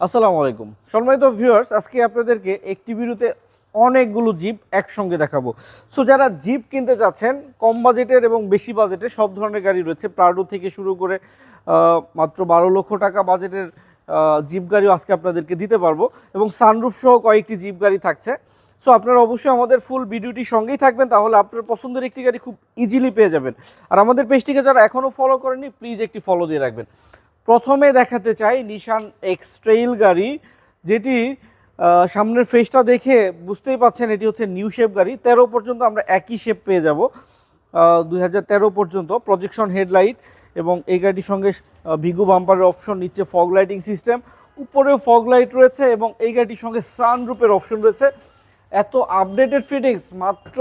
আসসালামু আলাইকুম। সম্মানিত ভিউয়ার্স আজকে আপনাদেরকে একটি ভিডিওতে অনেকগুলো জিপ একসঙ্গে দেখাবো। সো যারা জিপ কিনতে যাচ্ছেন, কম বাজেটের এবং বেশি বাজেটের সব ধরনের গাড়ি রয়েছে। প্রাডো থেকে শুরু করে মাত্র বারো লক্ষ টাকা বাজেটের জিপ গাড়িও আজকে আপনাদেরকে দিতে পারব এবং সানরুফ সহ কয়েকটি জিপ গাড়ি থাকছে। সো আপনারা অবশ্যই আমাদের ফুল ভিডিওটির সঙ্গেই থাকবেন, তাহলে আপনার পছন্দের একটি গাড়ি খুব ইজিলি পেয়ে যাবেন। আর আমাদের পেজটিকে যারা এখনও ফলো করেনি প্লিজ একটি ফলো দিয়ে রাখবেন। প্রথমে দেখাতে চাই নিশান এক্স ট্রেইল গাড়ি, যেটি সামনের ফেসটা দেখে বুঝতেই পাচ্ছেন এটি হচ্ছে নিউ শেপ গাড়ি। তেরো পর্যন্ত আমরা একই শেপ পেয়ে যাব। দুই হাজার তেরো পর্যন্ত প্রজেকশন হেডলাইট এবং এই গাড়িটির সঙ্গে ভিগু বাম্পারের অপশন নিচ্ছে ফগ লাইটিং সিস্টেম উপরেও ফগ লাইট রয়েছে এবং এই গাড়িটির সঙ্গে সানরুপের অপশন রয়েছে। এত আপডেটেড ফিটিংস মাত্র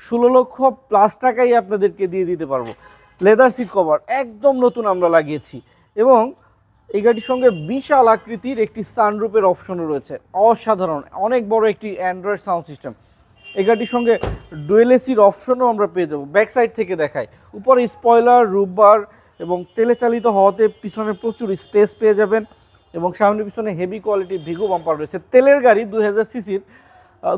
ষোলো লক্ষ প্লাস টাকাই আপনাদেরকে দিয়ে দিতে পারব। লেদার সিট কভার একদম নতুন আমরা লাগিয়েছি। এবং এই গাড়ির সঙ্গে বিশাল আকৃতির একটি সানরুপের অপশনও রয়েছে। অসাধারণ, অনেক বড় একটি অ্যান্ড্রয়েড সাউন্ড সিস্টেম এই গাড়ির সঙ্গে ডুয়েল এসির অপশনও আমরা পেয়ে যাব। ব্যাক সাইড থেকে দেখাই। উপরে স্পয়লার রুববার এবং তেলে চালিত হওয়াতে পিছনে প্রচুর স্পেস পেয়ে যাবেন এবং সামনে পিছনে হেভি কোয়ালিটির ভিগো বাম্পার রয়েছে। তেলের গাড়ি দুই হাজার সিসির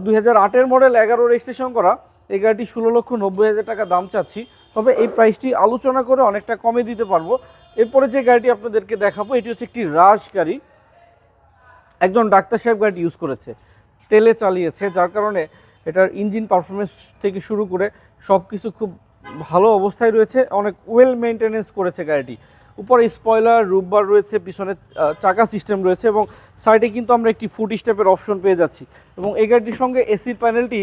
দুই হাজার আটের মডেল এগারো রেজিস্ট্রেশন করা। এই গাড়িটি ষোলো লক্ষ নব্বই হাজার টাকা দাম চাচ্ছি। তবে এই প্রাইসটি আলোচনা করে অনেকটা কমে দিতে পারব। এরপরে যে গাড়িটি আপনাদেরকে দেখাবো, এটি হচ্ছে একটি রাশ গাড়ি। একজন ডাক্তার সাহেব গাড়িটি ইউজ করেছে। তেলে চালিয়েছে, যার কারণে এটার ইঞ্জিন পারফরমেন্স থেকে শুরু করে সব কিছু খুব ভালো অবস্থায় রয়েছে। অনেক ওয়েল মেনটেনেন্স করেছে গাড়িটি। উপরে স্পয়লার রুববার রয়েছে, পিছনে চাকা সিস্টেম রয়েছে এবং সাইডে কিন্তু আমরা একটি ফুট স্টেপের অপশন পেয়ে যাচ্ছি। এবং এই গাড়িটির সঙ্গে এসির প্যানেলটি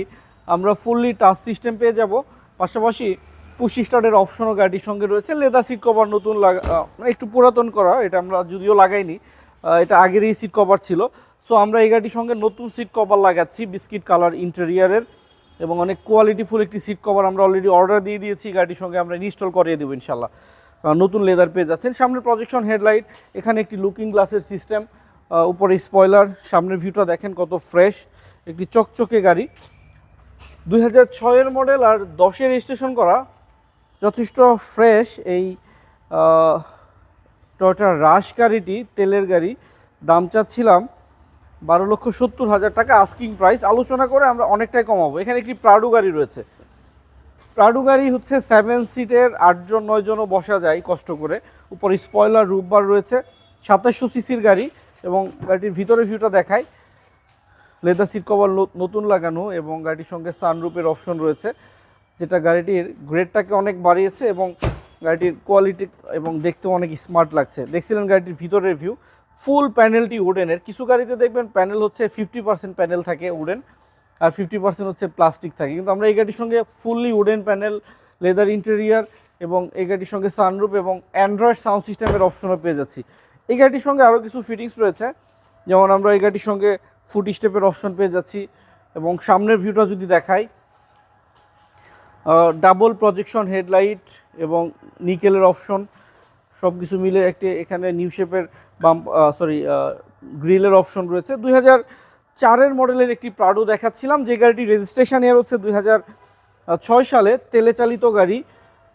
আমরা ফুললি টাচ সিস্টেম পেয়ে যাব। পাশাপাশি পুশ স্টার্টের অপশনও গাড়িটির সঙ্গে রয়েছে। লেদার সিট কভার নতুন লাগা মানে একটু পুরাতন করা, এটা আমরা যদিও লাগাইনি এটা আগেরই সিট কভার ছিল। সো আমরা এই গাড়িটির সঙ্গে নতুন সিট কভার লাগাচ্ছি বিস্কিট কালার ইন্টেরিয়ারের এবং অনেক কোয়ালিটিফুল একটি সিট কভার আমরা অলরেডি অর্ডার দিয়ে দিয়েছি গাড়ির সঙ্গে আমরা ইনস্টল করিয়ে দেবো ইনশাল্লাহ নতুন লেদার পেয়ে যাচ্ছেন। সামনে প্রজেকশন হেডলাইট এখানে একটি লুকিং গ্লাসের সিস্টেম উপরে স্পয়লার সামনের ভিউটা দেখেন কত ফ্রেশ একটি চকচকে গাড়ি। দুই হাজার ছয়ের মডেল আর দশের রেজিস্ট্রেশন করা যথেষ্ট ফ্রেশ এই টয়টা রাশ গাড়িটি, তেলের গাড়ি। দাম চাচ্ছিলাম বারো লক্ষ সত্তর হাজার টাকা আস্কিং প্রাইস আলোচনা করে আমরা অনেকটাই কমাবো। এখানে একটি প্রাডু গাড়ি রয়েছে। প্রাডু গাড়ি হচ্ছে সেভেন সিটের আটজন, নয়জনও বসা যায় কষ্ট করে। উপর স্পয়লার রুববার রয়েছে। সাতাশশো সিসির গাড়ি এবং গাড়িটির ভিতরে ভিউটা দেখায় লেদার সিট কভার নতুন লাগানো এবং গাড়িটির সঙ্গে সানরুপের অপশন রয়েছে। যেটা গাড়িটির গ্রেডটাকে অনেক বাড়িয়েছে এবং গাড়িটির কোয়ালিটি এবং দেখতেও অনেক স্মার্ট লাগছে। দেখছিলেন গাড়িটির ভিতরের ভিউ ফুল প্যানেলটি উডেনের কিছু গাড়িতে দেখবেন প্যানেল হচ্ছে ফিফটি পার্সেন্ট প্যানেল থাকে উডেন আর ফিফটি পার্সেন্ট হচ্ছে প্লাস্টিক থাকে। কিন্তু আমরা এই গাড়ির সঙ্গে fully wooden panel leather interior এবং এই গাড়ির সঙ্গে সানরুপ এবং অ্যান্ড্রয়েড সাউন্ড সিস্টেমের অপশনও পেয়ে যাচ্ছি। এই গাড়িটির সঙ্গে আরও কিছু ফিটিংস রয়েছে। যেমন আমরা এই গাড়িটির সঙ্গে ফুট স্টেপের অপশন পেয়ে যাচ্ছি এবং সামনের ভিউটা যদি দেখাই ডাবল প্রজেকশন হেডলাইট এবং নিকেলের অপশন সব কিছু মিলে একটি এখানে নিউ শেপের বাম সরি গ্রিলের অপশন রয়েছে। দুই হাজার চারের মডেলের একটি প্রাডো দেখাচ্ছিলাম, যে গাড়িটি রেজিস্ট্রেশন ইয়ার হচ্ছে দুই ছয় সালে, তেলে চালিত গাড়ি।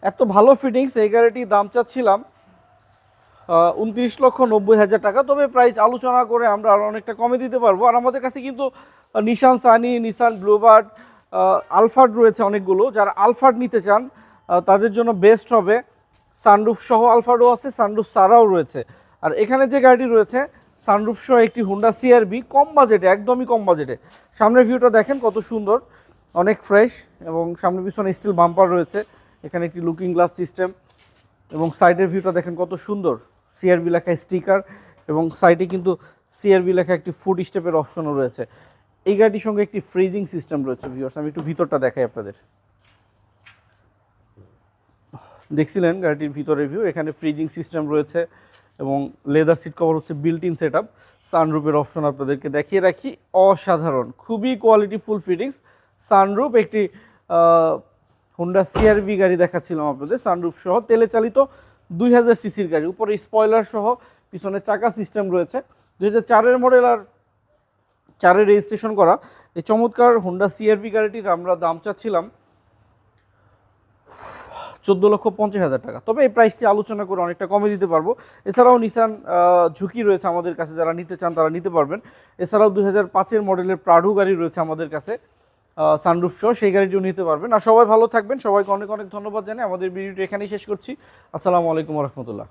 এত ভালো ফিটিংস এই গাড়িটির দাম চাচ্ছিলাম উনত্রিশ লক্ষ নব্বই হাজার টাকা। তবে প্রাইস আলোচনা করে আমরা আরও অনেকটা কমে দিতে পারব। আর আমাদের কাছে কিন্তু Nissan Sunny Nissan Bluebird Alphard রয়েছে অনেকগুলো। যারা আলফার্ড নিতে চান তাদের জন্য বেস্ট হবে সানরুফ সহ আলফার্ডও আছে, সানরুফ সারাও রয়েছে। আর এখানে যে গাড়িটি রয়েছে, সানরুফ সহ একটি হুন্ডা সিআরবি কম বাজেটে, একদমই কম বাজেটে। সামনের ভিউটা দেখেন কত সুন্দর, অনেক ফ্রেশ এবং সামনে পিছনে স্টিল বাম্পার রয়েছে। এখানে একটি লুকিং গ্লাস সিস্টেম এবং সাইডের ভিউটা দেখেন কত সুন্দর সিআরবি লেখা স্টিকার এবং সাইডে কিন্তু সিআরবি লেখা একটি ফুড স্টেপের অপশনও রয়েছে। এই গাড়িটির সঙ্গে একটি ফ্রিজিং সিস্টেম রয়েছে ভিউয়ার্স আমি একটু ভিতরটা দেখাই আপনাদের। দেখছিলেন গাড়িটির ভিতরের ভিউ এখানে ফ্রিজিং সিস্টেম রয়েছে এবং লেদার সিট কভার হচ্ছে বিল্ট ইন সেট আপ সানরুপের অপশন আপনাদেরকে দেখিয়ে রাখি। অসাধারণ, খুবই কোয়ালিটিফুল ফিটিংস সানরুপ একটি হোন্ডা সিআরভি গাড়ি দেখাচ্ছিলাম আপনাদের। সানরুফ সহ তেলে চালিত দুই হাজার সিসির গাড়ি। উপরে স্পয়লার সহ পিছনে চাকা সিস্টেম রয়েছে। দুই হাজার চারের মডেল আর চারের রেজিস্ট্রেশন করা। এই চমৎকার হোন্ডা সিআরভি গাড়িটির আমরা দাম চাচ্ছিলাম চোদ্দ লক্ষ পঞ্চাশ হাজার টাকা। তবে এই প্রাইসটি আলোচনা করে অনেকটা কমে দিতে পারব। এছাড়াও নিসান ঝুঁকি রয়েছে আমাদের কাছে, যারা নিতে চান তারা নিতে পারবেন। এছাড়াও দুই হাজার পাঁচের মডেলের প্রাডু গাড়ি রয়েছে আমাদের কাছে সানরুফ সহ, সেই গাড়িটিও নিতে পারবেন। আর সবাই ভালো থাকবেন। সবাইকে অনেক অনেক ধন্যবাদ জানাই আমাদের ভিডিওটি এখানেই শেষ করছি। আসসালামু আলাইকুম রহমতুল্লাহ।